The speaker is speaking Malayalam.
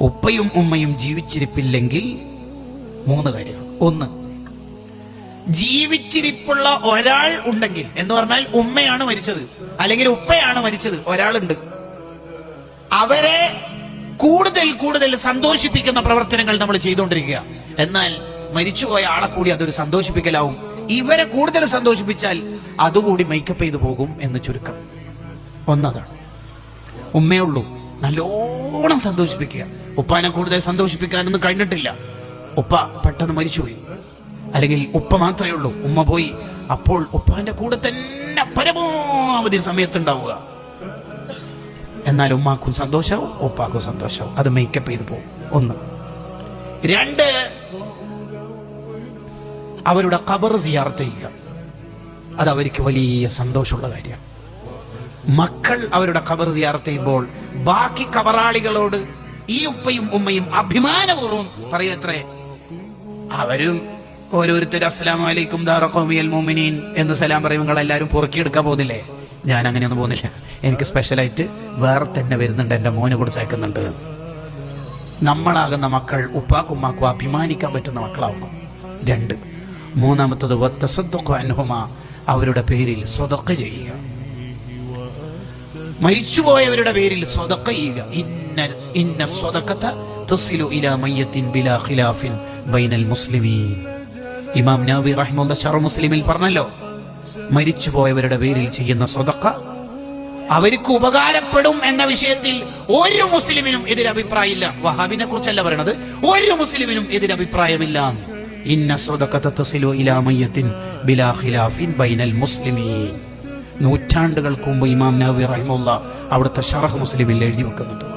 ഉപ്പയും ഉമ്മയും ജീവിച്ചിരിപ്പില്ലെങ്കിൽ മൂന്ന് കാര്യങ്ങൾ. ഒന്ന് ജീവിച്ചിരിപ്പുള്ള ഒരാൾ ഉണ്ടെങ്കിൽ എന്ന് പറഞ്ഞാൽ ഉമ്മയാണ് മരിച്ചത് അല്ലെങ്കിൽ ഉപ്പയാണ് മരിച്ചത് ഒരാളുണ്ട്. അവരെ കൂടുതൽ കൂടുതൽ സന്തോഷിപ്പിക്കുന്ന പ്രവർത്തനങ്ങൾ നമ്മൾ ചെയ്തുകൊണ്ടിരിക്കുക. എന്നാൽ മരിച്ചുപോയ ആളെ കൂടി അതൊരു സന്തോഷിപ്പിക്കലാവും. ഇവരെ കൂടുതൽ സന്തോഷിപ്പിച്ചാൽ അതുകൂടി മേക്കപ്പ് ചെയ്തു പോകും എന്ന് ചുരുക്കം. ഒന്നതാണ്. ഉമ്മയുള്ളൂ നല്ലോണം സന്തോഷിപ്പിക്കുക. ഉപ്പാനെ കൂടുതൽ സന്തോഷിപ്പിക്കാനൊന്നും കഴിഞ്ഞിട്ടില്ല. ഉപ്പ പെട്ടെന്ന് മരിച്ചുപോയി. അല്ലെങ്കിൽ ഉപ്പ മാത്രമേ ഉള്ളൂ. ഉമ്മ പോയി. അപ്പോൾ ഉപ്പാന്റെ കൂടെ തന്നെ പരമാവധി സമയത്തുണ്ടാവുക. എന്നാൽ ഉമ്മാക്കും സന്തോഷവും ഉപ്പാക്കും സന്തോഷവും. അത് മേക്കപ്പ് ചെയ്ത് പോകും. ഒന്ന്. രണ്ട് അവരുടെ കബർ സിയാർത്ത് ചെയ്യുക. അത് അവർക്ക് വലിയ സന്തോഷമുള്ള കാര്യമാണ്. മക്കൾ അവരുടെ കബർ സിയാർത്ത് ചെയ്യുമ്പോൾ ബാക്കി ഖബറാളികളോട് ഈ ഉപ്പയും ഉമ്മയും അഭിമാനപൂർവം പറയത്രേ. അവരും ഓരോരുത്തർ അസ്സലാം വലൈക്കും ദാറഖോമിയൽ മോമിനീൻ എന്ന് സലാം പറയുമ്പോൾ നിങ്ങൾ എല്ലാവരും പൊറുക്കിയെടുക്കാൻ പോകുന്നില്ലേ? ഞാൻ അങ്ങനെയൊന്നും പോകുന്നില്ല. എനിക്ക് സ്പെഷ്യലായിട്ട് വേറെ തന്നെ വരുന്നുണ്ട് എന്റെ മോന് കൊടുത്തേക്കുന്നുണ്ട് നമ്മളാകുന്ന മക്കൾ ഉപ്പാക്കും ഉമ്മാക്കും അഭിമാനിക്കാൻ പറ്റുന്ന മക്കളാവണം രണ്ട്. മൂന്നാമത്തത് അവരുടെ പേരിൽ സ്വതൊക്കെ ചെയ്യുക. മരിച്ചുപോയവരുടെ പേരിൽ സ്വതക്ക ചെയ്യുക. ഇന്ന ഇന്ന സ്വതക്കത്ത തസിലു ഇലാ മയ്യത്തിൻ ബിലാ ഖിലാഫിൻ ബൈനൽ മുസ്ലിമീൻ. ഇമാം നവി റഹിമുള്ള ഷറ മുസ്ലിമിൽ പറഞ്ഞല്ലോ മരിച്ചുപോയവരുടെ പേരിൽ ചെയ്യുന്ന സ്വതക്ക അവർക്ക് ഉപകാരപ്പെടും എന്ന വിഷയത്തിൽ ഒരു മുസ്ലിമിനും എതിരഭിപ്രായമില്ല വഹാബിനെ കുറിച്ചല്ല പറയണത്. ഒരു മുസ്ലിമിനും എതിരഭിപ്രായമില്ല ഇന്ന സ്വതക്കത്ത തസിലു ഇലാ മയ്യത്തിൻ ബിലാ ഖിലാഫിൻ ബൈനൽ മുസ്ലിമീൻ. നൂറ്റാണ്ടുകൾക്ക് മുമ്പ് ഇമാം നബി റഹിമുള്ള അവിടുത്തെ ഷറഹ് മുസ്ലിമിൽ എഴുതി വെക്കുന്നുണ്ട്.